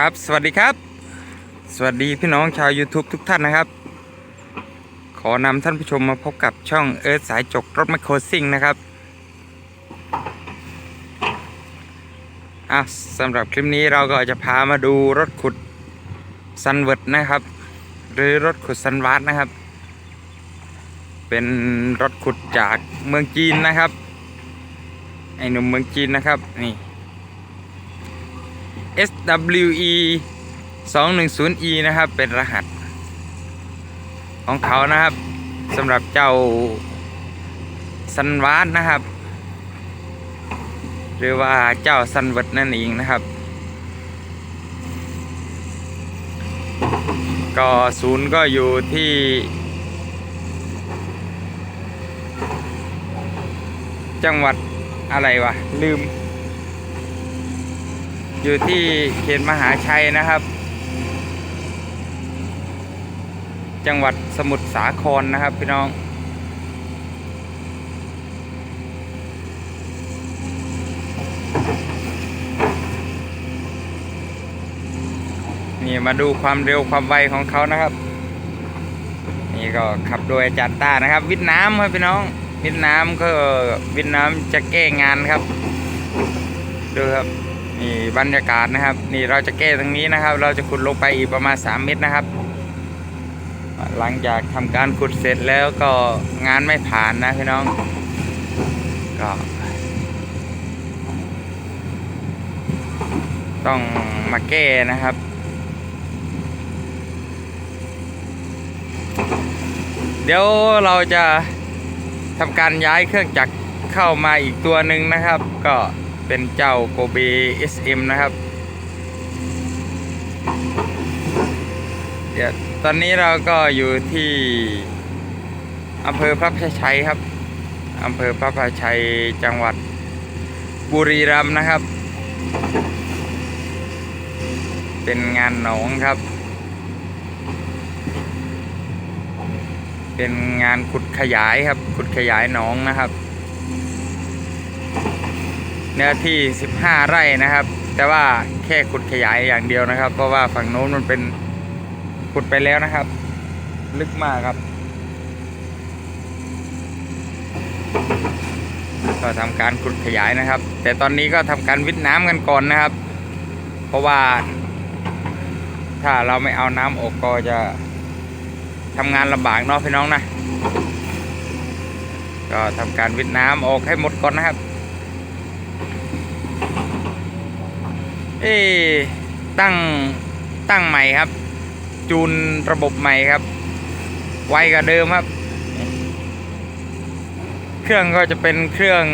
ครับ สวัสดีครับ สวัสดีพี่น้องชาว YouTube ทุกท่านนะครับ ขอนำท่านผู้ชมมาพบกับช่องเอิร์ธสายจกรถแมโครซิ่งนะครับอะสำหรับคลิปนี้เราก็จะพามาดูรถขุดซันเวิร์ดนะครับ หรือรถขุดซันวาร์ดนะครับ เป็นรถขุดจากเมืองจีนนะครับไอหนุ่มเมืองจีนนะครับนี่ SWE 210E นะครับ เป็นรหัส ของเขานะครับสำหรับเจ้าซันวาร์นะครับ หรือว่าเจ้าซันเวิร์ดนั่นเองนะครับ ก็ศูนย์ก็อยู่ที่จังหวัดอะไรวะ ลืม อยู่ที่เขตมหาชัยนะครับ จังหวัดสมุทรสาครนะครับพี่น้อง นี่มาดูความเร็วความไวของเขานะครับ นี่ก็ขับโดยอาจารย์ต้านะครับ วิทน้ำครับพี่น้อง วิทน้ำก็วิทน้ำจะแก้งานครับ ดูครับ นี่บรรยากาศนะครับ นี่เราจะแก้ตรงนี้นะครับ เราจะขุดลงไปอีกประมาณ 3 เมตรนะครับ หลังจากทำการขุดเสร็จแล้วก็งานไม่ผ่านนะพี่น้อง ก็ต้องมาแก้นะครับ เดี๋ยวเราจะทำการย้ายเครื่องจักรเข้ามาอีกตัวหนึ่งนะครับ ก็ เป็นเจ้าโกเบ SM นะครับ เดี๋ยวตอนนี้เราก็อยู่ที่อำเภอพระพชัยครับอำเภอพระพชัยจังหวัดบุรีรัมย์นะครับ เป็นงานหนองครับ เป็นงานขุดขยายครับ ขุดขยายหนองนะครับ เนื้อที่ 15 ไร่นะครับ แต่ว่าแค่ขุดขยายอย่างเดียวนะครับ เพราะว่าฝั่งโน้นมันเป็นขุดไปแล้วนะครับ ลึกมากครับ ก็ทำการขุดขยายนะครับ แต่ตอนนี้ก็ทำการวิทน้ำกันก่อนนะครับ เพราะว่า ถ้าเราไม่เอาน้ำออกก็จะทำงานลำบากเนาะพี่น้องนะก็ทำการวิทน้ำออกให้หมดก่อนนะครับ เอ๊ตั้งตั้งใหม่ครับ จูนระบบใหม่ครับ ไวกว่าเดิมครับ เครื่องก็จะเป็นเครื่อง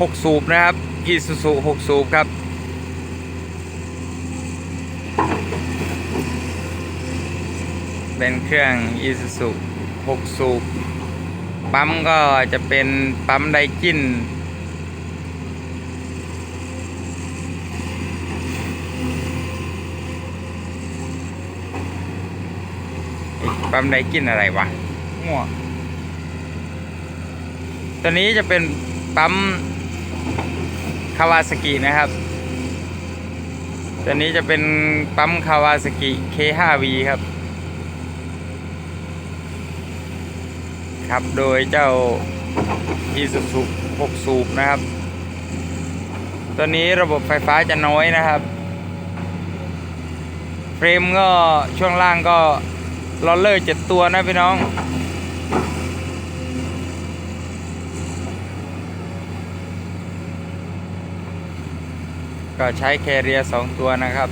6 สูบนะครับ Isuzu 6สูบครับเป็นเครื่อง Isuzu 6สูบ ปั๊มก็จะเป็นปั๊มไดกิน ปั๊มไดกินอะไรวะมั่วตัวนี้จะเป็นปั๊มคาวาสกินะครับตัวนี้จะเป็นปั๊มคาวาสกิ K5V ครับครับโดยเจ้า Isuzu 6 สูบนะครับ ตัวนี้ระบบไฟฟ้าจะน้อยนะครับ เฟรมก็ช่วงล่างก็ ลอเลอร์เจ็ดตัวนะพี่น้อง ก็ใช้แคเรียสองตัวนะครับ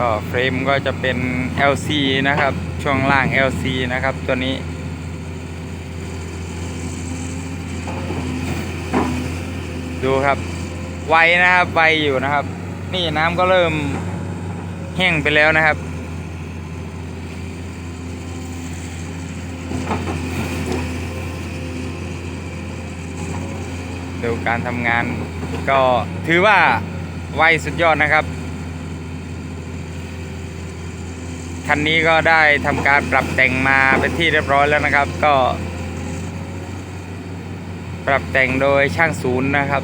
ก็เฟรมก็จะเป็น LC นะครับ ช่วงล่าง LC นะครับตัวนี้ ดูครับ ไวนะครับ ไวอยู่นะครับ นี่น้ำก็เริ่มแห้งไปแล้วนะครับ ดูการทำงานก็ถือว่าไวสุดยอดนะครับ คันนี้ก็ได้ทำการปรับแต่งมาเป็นที่เรียบร้อยแล้วนะครับ ก็ ปรับแต่งโดยช่างศูนย์นะครับ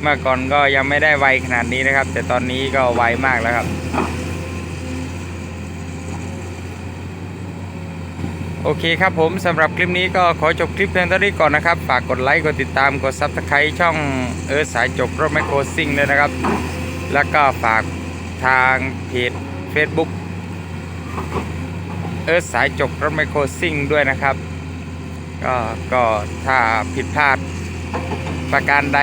เมื่อก่อนก็ยังไม่ได้ไวขนาดนี้นะครับ แต่ตอนนี้ก็ไวมากแล้วครับ โอเคครับผมสำหรับคลิปนี้ก็ขอจบคลิปเพียงเท่านี้ก่อนนะครับ ฝากกดไลค์กดติดตามกด Subscribe ช่องเออสายจบรถแมคโครซิ่งด้วยนะครับ แล้วก็ฝาก ทางเพจ Facebook เออสายจบรถไมโครซิ่งด้วยนะครับ ก็ก็ถ้าผิดพลาดประการใด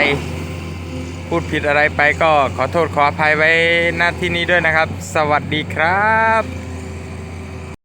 พูดผิดอะไรไปก็ขอโทษขออภัยไว้หน้าที่นี้ด้วยนะครับ สวัสดีครับ